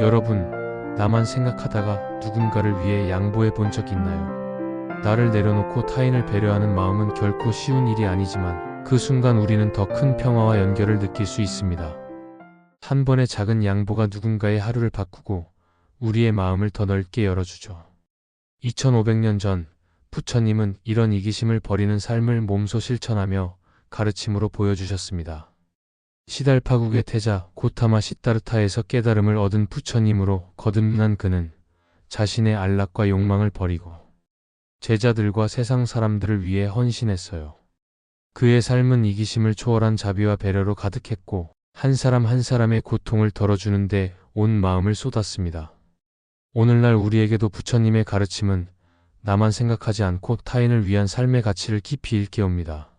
여러분, 나만 생각하다가 누군가를 위해 양보해 본 적 있나요? 나를 내려놓고 타인을 배려하는 마음은 결코 쉬운 일이 아니지만 그 순간 우리는 더 큰 평화와 연결을 느낄 수 있습니다. 한 번의 작은 양보가 누군가의 하루를 바꾸고 우리의 마음을 더 넓게 열어주죠. 2500년 전 부처님은 이런 이기심을 버리는 삶을 몸소 실천하며 가르침으로 보여주셨습니다. 시달파국의 태자 고타마 시타르타에서 깨달음을 얻은 부처님으로 거듭난 그는 자신의 안락과 욕망을 버리고 제자들과 세상 사람들을 위해 헌신했어요. 그의 삶은 이기심을 초월한 자비와 배려로 가득했고 한 사람 한 사람의 고통을 덜어주는데 온 마음을 쏟았습니다. 오늘날 우리에게도 부처님의 가르침은 나만 생각하지 않고 타인을 위한 삶의 가치를 깊이 일깨웁니다.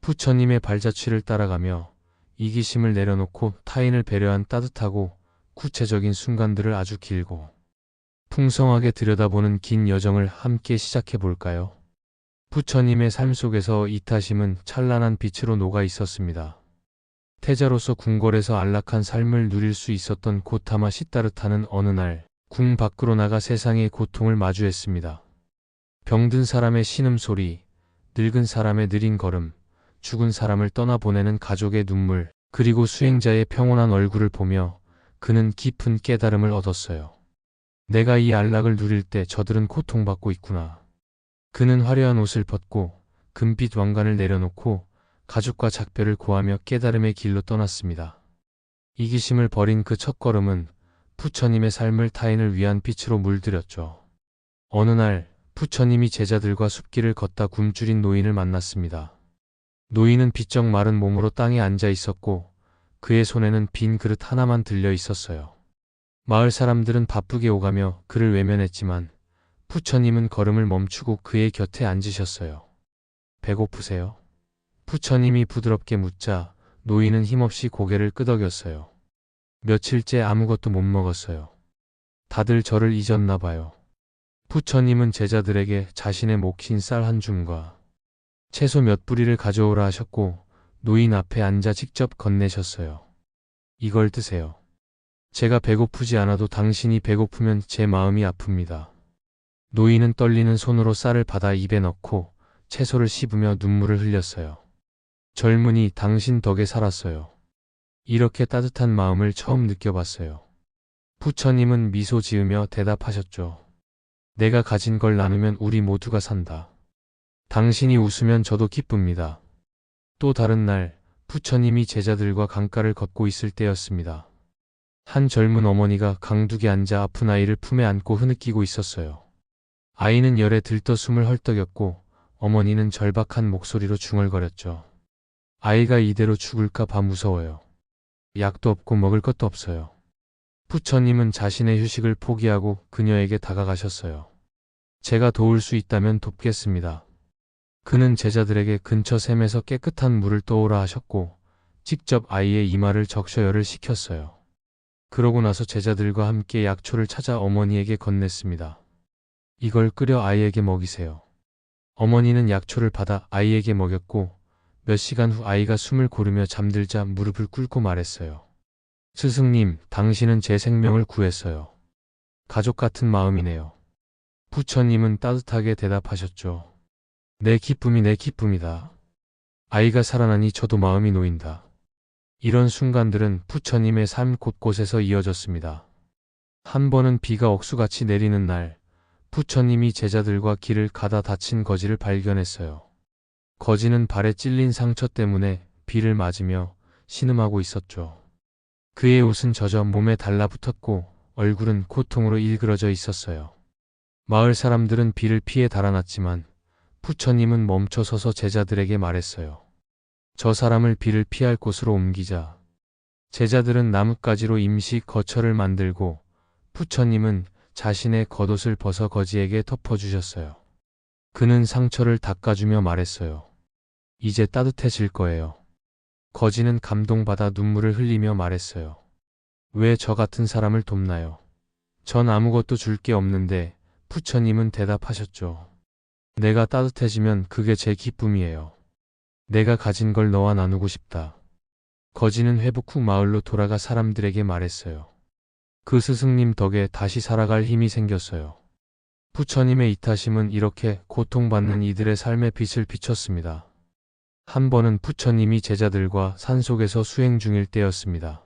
부처님의 발자취를 따라가며 이기심을 내려놓고 타인을 배려한 따뜻하고 구체적인 순간들을 아주 길고 풍성하게 들여다보는 긴 여정을 함께 시작해 볼까요? 부처님의 삶 속에서 이타심은 찬란한 빛으로 녹아 있었습니다. 태자로서 궁궐에서 안락한 삶을 누릴 수 있었던 고타마 시타르타는 어느 날 궁 밖으로 나가 세상의 고통을 마주했습니다. 병든 사람의 신음소리, 늙은 사람의 느린 걸음, 죽은 사람을 떠나보내는 가족의 눈물, 그리고 수행자의 평온한 얼굴을 보며 그는 깊은 깨달음을 얻었어요. 내가 이 안락을 누릴 때 저들은 고통받고 있구나. 그는 화려한 옷을 벗고 금빛 왕관을 내려놓고 가족과 작별을 고하며 깨달음의 길로 떠났습니다. 이기심을 버린 그 첫걸음은 부처님의 삶을 타인을 위한 빛으로 물들였죠. 어느 날 부처님이 제자들과 숲길을 걷다 굶주린 노인을 만났습니다. 노인은 비쩍 마른 몸으로 땅에 앉아 있었고 그의 손에는 빈 그릇 하나만 들려 있었어요. 마을 사람들은 바쁘게 오가며 그를 외면했지만 부처님은 걸음을 멈추고 그의 곁에 앉으셨어요. 배고프세요? 부처님이 부드럽게 묻자 노인은 힘없이 고개를 끄덕였어요. 며칠째 아무것도 못 먹었어요. 다들 저를 잊었나 봐요. 부처님은 제자들에게 자신의 목힌 쌀한 줌과 채소 몇 뿌리를 가져오라 하셨고 노인 앞에 앉아 직접 건네셨어요. 이걸 드세요. 제가 배고프지 않아도 당신이 배고프면 제 마음이 아픕니다. 노인은 떨리는 손으로 쌀을 받아 입에 넣고 채소를 씹으며 눈물을 흘렸어요. 젊은이 당신 덕에 살았어요. 이렇게 따뜻한 마음을 처음 느껴봤어요. 부처님은 미소 지으며 대답하셨죠. 내가 가진 걸 나누면 우리 모두가 산다. 당신이 웃으면 저도 기쁩니다. 또 다른 날 부처님이 제자들과 강가를 걷고 있을 때였습니다. 한 젊은 어머니가 강둑에 앉아 아픈 아이를 품에 안고 흐느끼고 있었어요. 아이는 열에 들떠 숨을 헐떡였고 어머니는 절박한 목소리로 중얼거렸죠. 아이가 이대로 죽을까 봐 무서워요. 약도 없고 먹을 것도 없어요. 부처님은 자신의 휴식을 포기하고 그녀에게 다가가셨어요. 제가 도울 수 있다면 돕겠습니다. 그는 제자들에게 근처 샘에서 깨끗한 물을 떠오라 하셨고 직접 아이의 이마를 적셔열을 시켰어요. 그러고 나서 제자들과 함께 약초를 찾아 어머니에게 건넸습니다. 이걸 끓여 아이에게 먹이세요. 어머니는 약초를 받아 아이에게 먹였고 몇 시간 후 아이가 숨을 고르며 잠들자 무릎을 꿇고 말했어요. 스승님, 당신은 제 생명을 구했어요. 가족 같은 마음이네요. 부처님은 따뜻하게 대답하셨죠. 내 기쁨이 내 기쁨이다. 아이가 살아나니 저도 마음이 놓인다. 이런 순간들은 부처님의 삶 곳곳에서 이어졌습니다. 한 번은 비가 억수같이 내리는 날, 부처님이 제자들과 길을 가다 다친 거지를 발견했어요. 거지는 발에 찔린 상처 때문에 비를 맞으며 신음하고 있었죠. 그의 옷은 젖어 몸에 달라붙었고 얼굴은 고통으로 일그러져 있었어요. 마을 사람들은 비를 피해 달아났지만 부처님은 멈춰 서서 제자들에게 말했어요. 저 사람을 비를 피할 곳으로 옮기자. 제자들은 나뭇가지로 임시 거처를 만들고 부처님은 자신의 겉옷을 벗어 거지에게 덮어주셨어요. 그는 상처를 닦아주며 말했어요. 이제 따뜻해질 거예요. 거지는 감동받아 눈물을 흘리며 말했어요. 왜 저 같은 사람을 돕나요? 전 아무것도 줄 게 없는데 부처님은 대답하셨죠. 내가 따뜻해지면 그게 제 기쁨이에요. 내가 가진 걸 너와 나누고 싶다. 거지는 회복 후 마을로 돌아가 사람들에게 말했어요. 그 스승님 덕에 다시 살아갈 힘이 생겼어요. 부처님의 이타심은 이렇게 고통받는 이들의 삶에 빛을 비췄습니다. 한 번은 부처님이 제자들과 산속에서 수행 중일 때였습니다.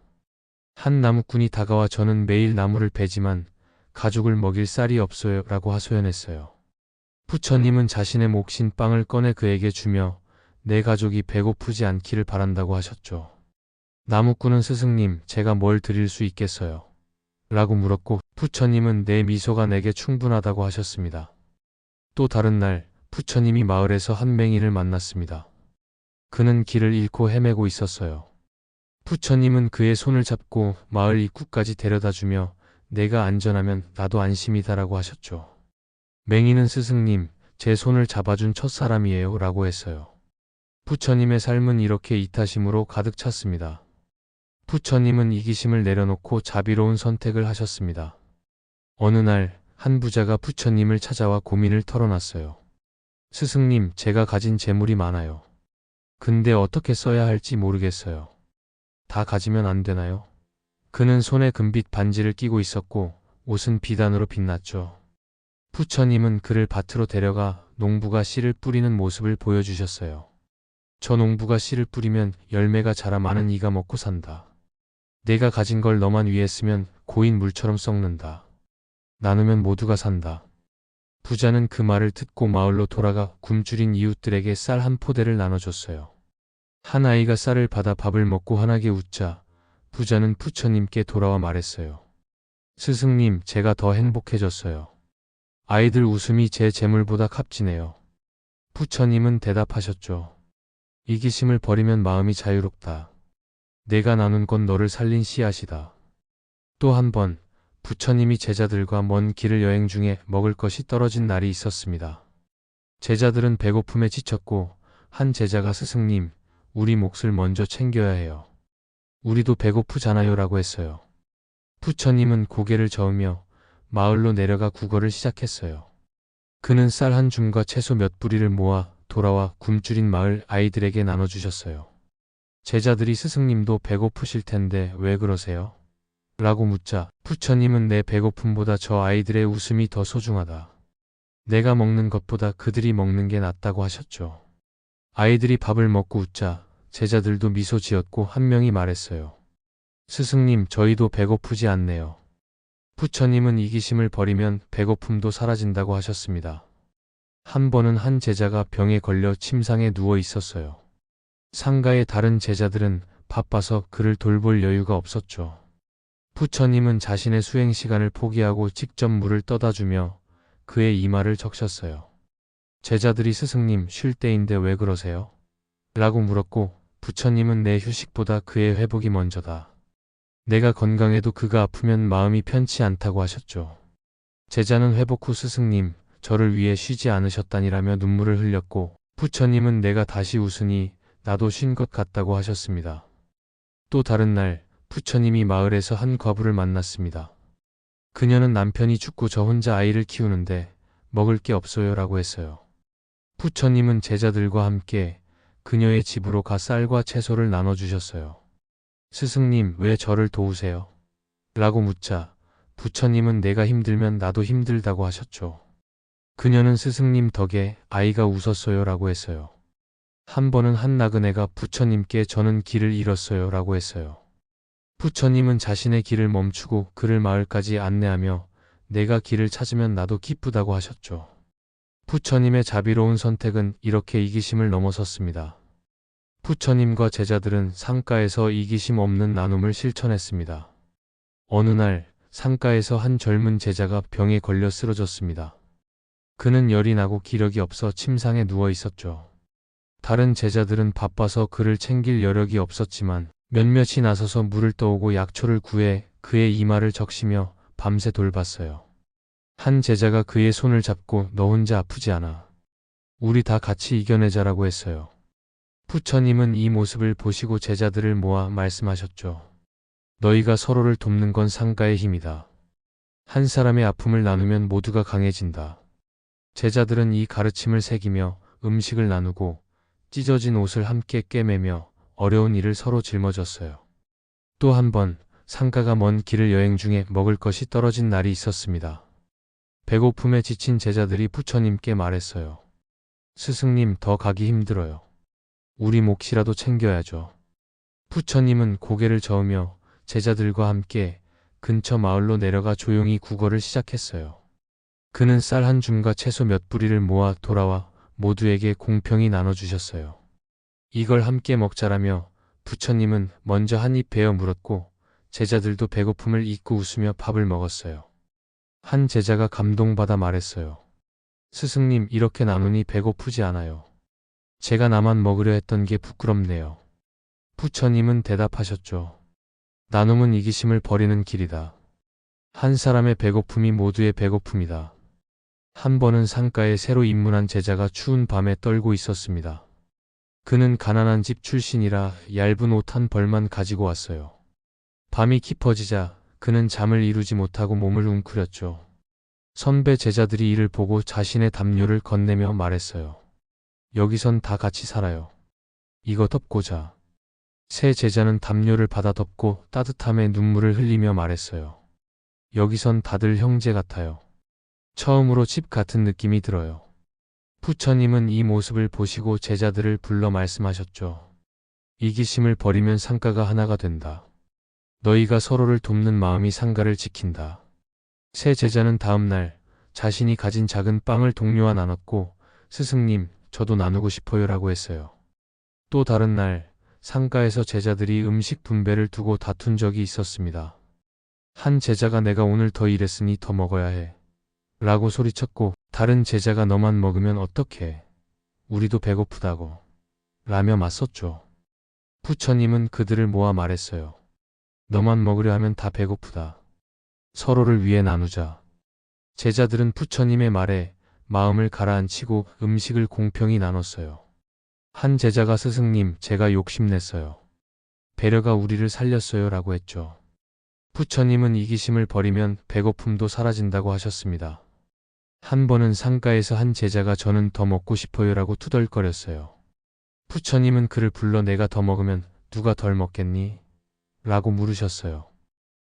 한 나무꾼이 다가와 저는 매일 나무를 베지만 가족을 먹일 쌀이 없어요 라고 하소연했어요. 부처님은 자신의 몫인 빵을 꺼내 그에게 주며 내 가족이 배고프지 않기를 바란다고 하셨죠. 나무꾼은 스승님, 제가 뭘 드릴 수 있겠어요? 라고 물었고 부처님은 내 미소가 내게 충분하다고 하셨습니다. 또 다른 날 부처님이 마을에서 한 맹인을 만났습니다. 그는 길을 잃고 헤매고 있었어요. 부처님은 그의 손을 잡고 마을 입구까지 데려다 주며 내가 안전하면 나도 안심이다라고 하셨죠. 맹인은 스승님, 제 손을 잡아준 첫 사람이에요 라고 했어요. 부처님의 삶은 이렇게 이타심으로 가득 찼습니다. 부처님은 이기심을 내려놓고 자비로운 선택을 하셨습니다. 어느 날, 한 부자가 부처님을 찾아와 고민을 털어놨어요. 스승님, 제가 가진 재물이 많아요. 근데 어떻게 써야 할지 모르겠어요. 다 가지면 안 되나요? 그는 손에 금빛 반지를 끼고 있었고, 옷은 비단으로 빛났죠. 부처님은 그를 밭으로 데려가 농부가 씨를 뿌리는 모습을 보여주셨어요. 저 농부가 씨를 뿌리면 열매가 자라 많은 이가 먹고 산다. 내가 가진 걸 너만 위해 쓰면 고인 물처럼 썩는다. 나누면 모두가 산다. 부자는 그 말을 듣고 마을로 돌아가 굶주린 이웃들에게 쌀 한 포대를 나눠줬어요. 한 아이가 쌀을 받아 밥을 먹고 환하게 웃자 부자는 부처님께 돌아와 말했어요. 스승님, 제가 더 행복해졌어요. 아이들 웃음이 제 재물보다 값지네요. 부처님은 대답하셨죠. 이기심을 버리면 마음이 자유롭다. 내가 나눈 건 너를 살린 씨앗이다. 또 한 번 부처님이 제자들과 먼 길을 여행 중에 먹을 것이 떨어진 날이 있었습니다. 제자들은 배고픔에 지쳤고 한 제자가 스승님, 우리 몫을 먼저 챙겨야 해요. 우리도 배고프잖아요 라고 했어요. 부처님은 고개를 저으며 마을로 내려가 국어를 시작했어요. 그는 쌀 한 줌과 채소 몇 뿌리를 모아 돌아와 굶주린 마을 아이들에게 나눠주셨어요. 제자들이 스승님도 배고프실 텐데 왜 그러세요? 라고 묻자 부처님은 내 배고픔보다 저 아이들의 웃음이 더 소중하다. 내가 먹는 것보다 그들이 먹는 게 낫다고 하셨죠. 아이들이 밥을 먹고 웃자 제자들도 미소 지었고 한 명이 말했어요. 스승님, 저희도 배고프지 않네요. 부처님은 이기심을 버리면 배고픔도 사라진다고 하셨습니다. 한 번은 한 제자가 병에 걸려 침상에 누워 있었어요. 상가의 다른 제자들은 바빠서 그를 돌볼 여유가 없었죠. 부처님은 자신의 수행 시간을 포기하고 직접 물을 떠다 주며 그의 이마를 적셨어요. 제자들이 스승님 쉴 때인데 왜 그러세요? 라고 물었고 부처님은 내 휴식보다 그의 회복이 먼저다. 내가 건강해도 그가 아프면 마음이 편치 않다고 하셨죠. 제자는 회복 후 스승님, 저를 위해 쉬지 않으셨다니라며 눈물을 흘렸고 부처님은 내가 다시 웃으니 나도 쉰 것 같다고 하셨습니다. 또 다른 날 부처님이 마을에서 한 과부를 만났습니다. 그녀는 남편이 죽고 저 혼자 아이를 키우는데 먹을 게 없어요 라고 했어요. 부처님은 제자들과 함께 그녀의 집으로 가 쌀과 채소를 나눠주셨어요. 스승님, 왜 저를 도우세요? 라고 묻자 부처님은 내가 힘들면 나도 힘들다고 하셨죠. 그녀는 스승님 덕에 아이가 웃었어요 라고 했어요. 한 번은 한 나그네가 부처님께 저는 길을 잃었어요 라고 했어요. 부처님은 자신의 길을 멈추고 그를 마을까지 안내하며 내가 길을 찾으면 나도 기쁘다고 하셨죠. 부처님의 자비로운 선택은 이렇게 이기심을 넘어섰습니다. 부처님과 제자들은 상가에서 이기심 없는 나눔을 실천했습니다. 어느 날 상가에서 한 젊은 제자가 병에 걸려 쓰러졌습니다. 그는 열이 나고 기력이 없어 침상에 누워 있었죠. 다른 제자들은 바빠서 그를 챙길 여력이 없었지만 몇몇이 나서서 물을 떠오고 약초를 구해 그의 이마를 적시며 밤새 돌봤어요. 한 제자가 그의 손을 잡고 너 혼자 아프지 않아. 우리 다 같이 이겨내자라고 했어요. 부처님은 이 모습을 보시고 제자들을 모아 말씀하셨죠. 너희가 서로를 돕는 건 상가의 힘이다. 한 사람의 아픔을 나누면 모두가 강해진다. 제자들은 이 가르침을 새기며 음식을 나누고 찢어진 옷을 함께 꿰매며 어려운 일을 서로 짊어졌어요. 또 한 번 상가가 먼 길을 여행 중에 먹을 것이 떨어진 날이 있었습니다. 배고픔에 지친 제자들이 부처님께 말했어요. 스승님 더 가기 힘들어요. 우리 몫이라도 챙겨야죠. 부처님은 고개를 저으며 제자들과 함께 근처 마을로 내려가 조용히 국어를 시작했어요. 그는 쌀 한 줌과 채소 몇 부리를 모아 돌아와 모두에게 공평히 나눠주셨어요. 이걸 함께 먹자라며 부처님은 먼저 한 입 베어 물었고 제자들도 배고픔을 잊고 웃으며 밥을 먹었어요. 한 제자가 감동받아 말했어요. 스승님 이렇게 나누니 배고프지 않아요. 제가 나만 먹으려 했던 게 부끄럽네요. 부처님은 대답하셨죠. 나눔은 이기심을 버리는 길이다. 한 사람의 배고픔이 모두의 배고픔이다. 한 번은 상가에 새로 입문한 제자가 추운 밤에 떨고 있었습니다. 그는 가난한 집 출신이라 얇은 옷 한 벌만 가지고 왔어요. 밤이 깊어지자 그는 잠을 이루지 못하고 몸을 웅크렸죠. 선배 제자들이 이를 보고 자신의 담요를 건네며 말했어요. 여기선 다 같이 살아요. 이거 덮고자. 새 제자는 담요를 받아 덮고 따뜻함에 눈물을 흘리며 말했어요. 여기선 다들 형제 같아요. 처음으로 집 같은 느낌이 들어요. 부처님은 이 모습을 보시고 제자들을 불러 말씀하셨죠. 이기심을 버리면 상가가 하나가 된다. 너희가 서로를 돕는 마음이 상가를 지킨다. 새 제자는 다음 날 자신이 가진 작은 빵을 동료와 나눴고 스승님, 저도 나누고 싶어요라고 했어요. 또 다른 날 상가에서 제자들이 음식 분배를 두고 다툰 적이 있었습니다. 한 제자가 내가 오늘 더 일했으니 더 먹어야 해. 라고 소리쳤고 다른 제자가 너만 먹으면 어떡해. 우리도 배고프다고. 라며 맞섰죠. 부처님은 그들을 모아 말했어요. 너만 먹으려 하면 다 배고프다. 서로를 위해 나누자. 제자들은 부처님의 말에 마음을 가라앉히고 음식을 공평히 나눴어요. 한 제자가 스승님, 제가 욕심냈어요. 배려가 우리를 살렸어요. 라고 했죠. 부처님은 이기심을 버리면 배고픔도 사라진다고 하셨습니다. 한 번은 상가에서 한 제자가 저는 더 먹고 싶어요 라고 투덜거렸어요. 부처님은 그를 불러 내가 더 먹으면 누가 덜 먹겠니? 라고 물으셨어요.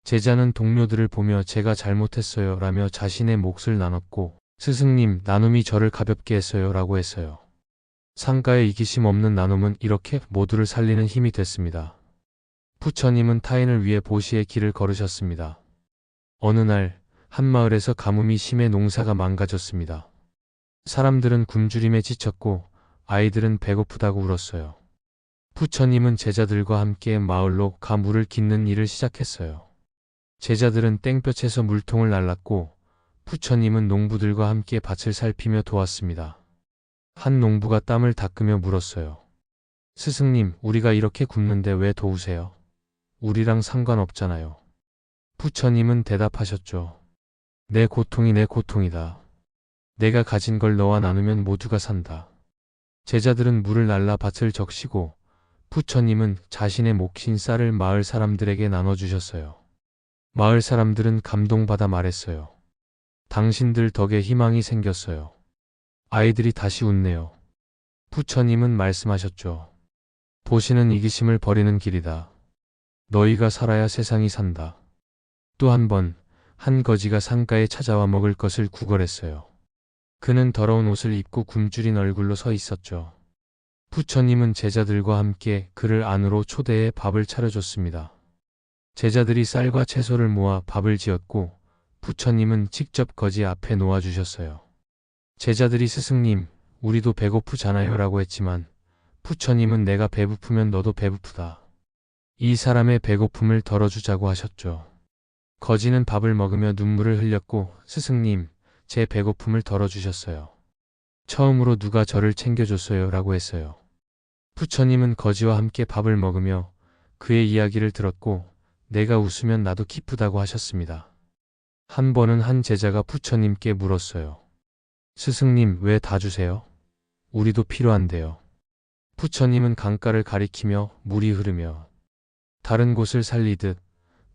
제자는 동료들을 보며 제가 잘못했어요 라며 자신의 몫을 나눴고 스승님 나눔이 저를 가볍게 했어요 라고 했어요. 상가의 이기심 없는 나눔은 이렇게 모두를 살리는 힘이 됐습니다. 부처님은 타인을 위해 보시의 길을 걸으셨습니다. 어느 날 한 마을에서 가뭄이 심해 농사가 망가졌습니다. 사람들은 굶주림에 지쳤고 아이들은 배고프다고 울었어요. 부처님은 제자들과 함께 마을로 가 물을 깃는 일을 시작했어요. 제자들은 땡볕에서 물통을 날랐고 부처님은 농부들과 함께 밭을 살피며 도왔습니다. 한 농부가 땀을 닦으며 물었어요. 스승님, 우리가 이렇게 굶는데 왜 도우세요? 우리랑 상관없잖아요. 부처님은 대답하셨죠. 내 고통이 내 고통이다. 내가 가진 걸 너와 나누면 모두가 산다. 제자들은 물을 날라 밭을 적시고 부처님은 자신의 몫인 쌀을 마을 사람들에게 나눠주셨어요. 마을 사람들은 감동받아 말했어요. 당신들 덕에 희망이 생겼어요. 아이들이 다시 웃네요. 부처님은 말씀하셨죠. 보시는 이기심을 버리는 길이다. 너희가 살아야 세상이 산다. 또 한 번, 한 거지가 상가에 찾아와 먹을 것을 구걸했어요. 그는 더러운 옷을 입고 굶주린 얼굴로 서 있었죠. 부처님은 제자들과 함께 그를 안으로 초대해 밥을 차려줬습니다. 제자들이 쌀과 채소를 모아 밥을 지었고 부처님은 직접 거지 앞에 놓아주셨어요. 제자들이 스승님, 우리도 배고프잖아요 라고 했지만 부처님은 내가 배고프면 너도 배고프다. 이 사람의 배고픔을 덜어주자고 하셨죠. 거지는 밥을 먹으며 눈물을 흘렸고 스승님, 제 배고픔을 덜어주셨어요. 처음으로 누가 저를 챙겨줬어요 라고 했어요. 부처님은 거지와 함께 밥을 먹으며 그의 이야기를 들었고 내가 웃으면 나도 기쁘다고 하셨습니다. 한 번은 한 제자가 부처님께 물었어요. 스승님 왜 다 주세요? 우리도 필요한데요. 부처님은 강가를 가리키며 물이 흐르며 다른 곳을 살리듯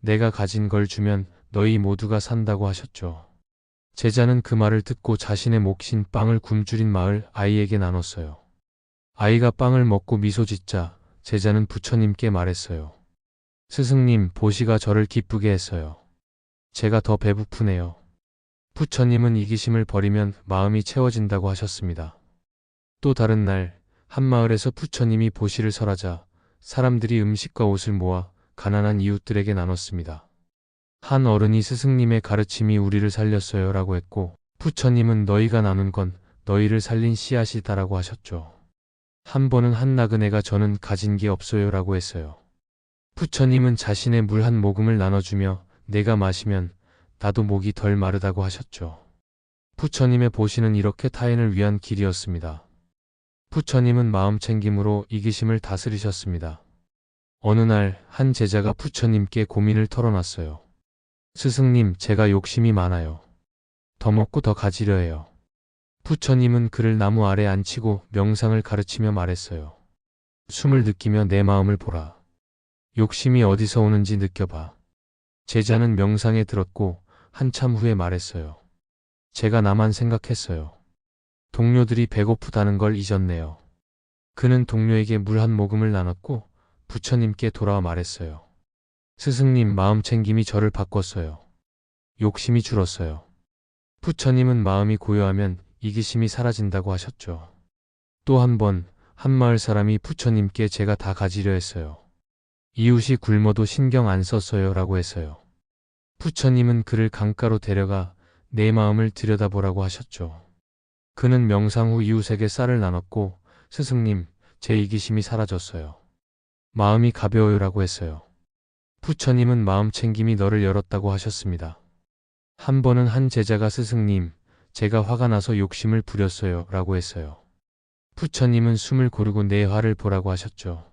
내가 가진 걸 주면 너희 모두가 산다고 하셨죠. 제자는 그 말을 듣고 자신의 몫인 빵을 굶주린 마을 아이에게 나눴어요. 아이가 빵을 먹고 미소 짓자 제자는 부처님께 말했어요. 스승님, 보시가 저를 기쁘게 했어요. 제가 더 배고프네요. 부처님은 이기심을 버리면 마음이 채워진다고 하셨습니다. 또 다른 날, 한 마을에서 부처님이 보시를 설하자 사람들이 음식과 옷을 모아 가난한 이웃들에게 나눴습니다. 한 어른이 스승님의 가르침이 우리를 살렸어요 라고 했고, 부처님은 너희가 나눈 건 너희를 살린 씨앗이다라고 하셨죠. 한 번은 한 나그네가 저는 가진 게 없어요 라고 했어요. 부처님은 자신의 물 한 모금을 나눠주며 내가 마시면 나도 목이 덜 마르다고 하셨죠. 부처님의 보시는 이렇게 타인을 위한 길이었습니다. 부처님은 마음 챙김으로 이기심을 다스리셨습니다. 어느 날 한 제자가 부처님께 고민을 털어놨어요. 스승님, 제가 욕심이 많아요. 더 먹고 더 가지려 해요. 부처님은 그를 나무 아래 앉히고 명상을 가르치며 말했어요. 숨을 느끼며 내 마음을 보라. 욕심이 어디서 오는지 느껴봐. 제자는 명상에 들었고 한참 후에 말했어요. 제가 나만 생각했어요. 동료들이 배고프다는 걸 잊었네요. 그는 동료에게 물 한 모금을 나눴고 부처님께 돌아와 말했어요. 스승님 마음 챙김이 저를 바꿨어요. 욕심이 줄었어요. 부처님은 마음이 고요하면 이기심이 사라진다고 하셨죠. 또 한 번, 한 마을 사람이 부처님께 제가 다 가지려 했어요. 이웃이 굶어도 신경 안 썼어요 라고 했어요. 부처님은 그를 강가로 데려가 내 마음을 들여다보라고 하셨죠. 그는 명상 후 이웃에게 쌀을 나눴고 스승님, 제 이기심이 사라졌어요. 마음이 가벼워요 라고 했어요. 부처님은 마음 챙김이 너를 열었다고 하셨습니다. 한 번은 한 제자가 스승님, 제가 화가 나서 욕심을 부렸어요 라고 했어요. 부처님은 숨을 고르고 내 화를 보라고 하셨죠.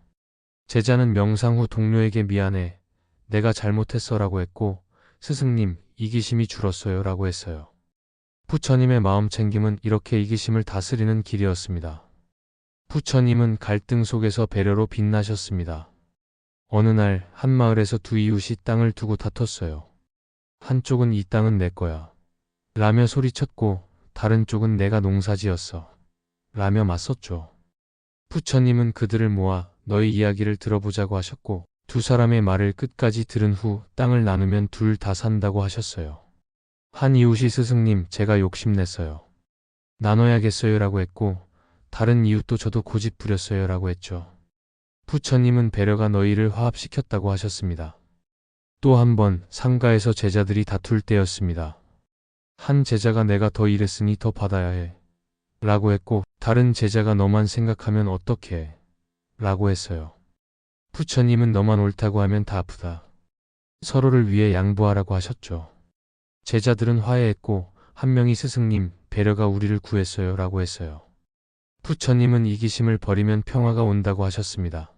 제자는 명상 후 동료에게 미안해, 내가 잘못했어 라고 했고, 스승님, 이기심이 줄었어요 라고 했어요. 부처님의 마음 챙김은 이렇게 이기심을 다스리는 길이었습니다. 부처님은 갈등 속에서 배려로 빛나셨습니다. 어느 날 한 마을에서 두 이웃이 땅을 두고 다퉜어요. 한쪽은 이 땅은 내 거야. 라며 소리쳤고 다른 쪽은 내가 농사지었어. 라며 맞섰죠. 부처님은 그들을 모아 너희 이야기를 들어보자고 하셨고 두 사람의 말을 끝까지 들은 후 땅을 나누면 둘 다 산다고 하셨어요. 한 이웃이 스승님 제가 욕심냈어요. 나눠야겠어요 라고 했고 다른 이웃도 저도 고집 부렸어요 라고 했죠. 부처님은 배려가 너희를 화합시켰다고 하셨습니다. 또 한 번 상가에서 제자들이 다툴 때였습니다. 한 제자가 내가 더 일했으니 더 받아야 해. 라고 했고 다른 제자가 너만 생각하면 어떻게 해. 라고 했어요. 부처님은 너만 옳다고 하면 다 아프다. 서로를 위해 양보하라고 하셨죠. 제자들은 화해했고 한 명이 스승님 배려가 우리를 구했어요 라고 했어요. 부처님은 이기심을 버리면 평화가 온다고 하셨습니다.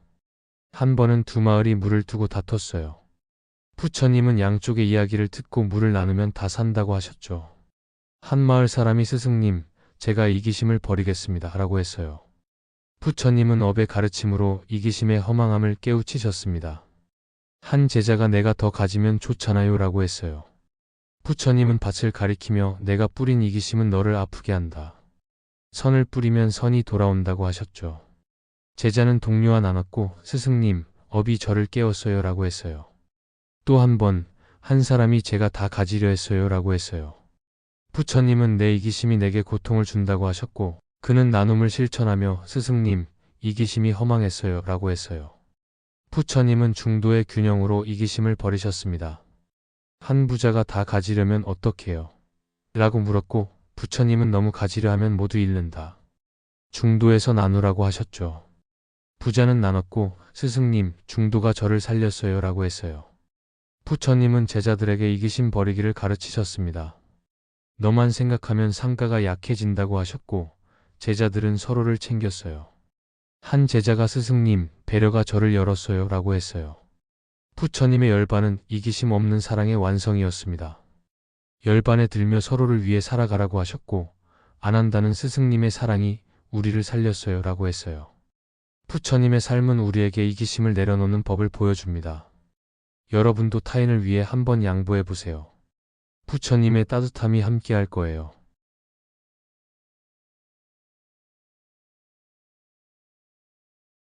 한 번은 두 마을이 물을 두고 다퉜어요. 부처님은 양쪽의 이야기를 듣고 물을 나누면 다 산다고 하셨죠. 한 마을 사람이 스승님, 제가 이기심을 버리겠습니다. 라고 했어요. 부처님은 업의 가르침으로 이기심의 허망함을 깨우치셨습니다. 한 제자가 내가 더 가지면 좋잖아요. 라고 했어요. 부처님은 밭을 가리키며 내가 뿌린 이기심은 너를 아프게 한다. 선을 뿌리면 선이 돌아온다고 하셨죠. 제자는 동료와 나눴고 스승님, 업이 저를 깨웠어요. 라고 했어요. 또 한 번, 한 사람이 제가 다 가지려 했어요. 라고 했어요. 부처님은 내 이기심이 내게 고통을 준다고 하셨고, 그는 나눔을 실천하며 스승님, 이기심이 허망했어요. 라고 했어요. 부처님은 중도의 균형으로 이기심을 버리셨습니다. 한 부자가 다 가지려면 어떻게 해요? 라고 물었고, 부처님은 너무 가지려 하면 모두 잃는다. 중도에서 나누라고 하셨죠. 부자는 나눴고, 스승님, 중도가 저를 살렸어요. 라고 했어요. 부처님은 제자들에게 이기심 버리기를 가르치셨습니다. 너만 생각하면 상가가 약해진다고 하셨고, 제자들은 서로를 챙겼어요. 한 제자가 스승님, 배려가 저를 열었어요. 라고 했어요. 부처님의 열반은 이기심 없는 사랑의 완성이었습니다. 열반에 들며 서로를 위해 살아가라고 하셨고, 안 한다는 스승님의 사랑이 우리를 살렸어요. 라고 했어요. 부처님의 삶은 우리에게 이기심을 내려놓는 법을 보여줍니다. 여러분도 타인을 위해 한번 양보해 보세요. 부처님의 따뜻함이 함께할 거예요.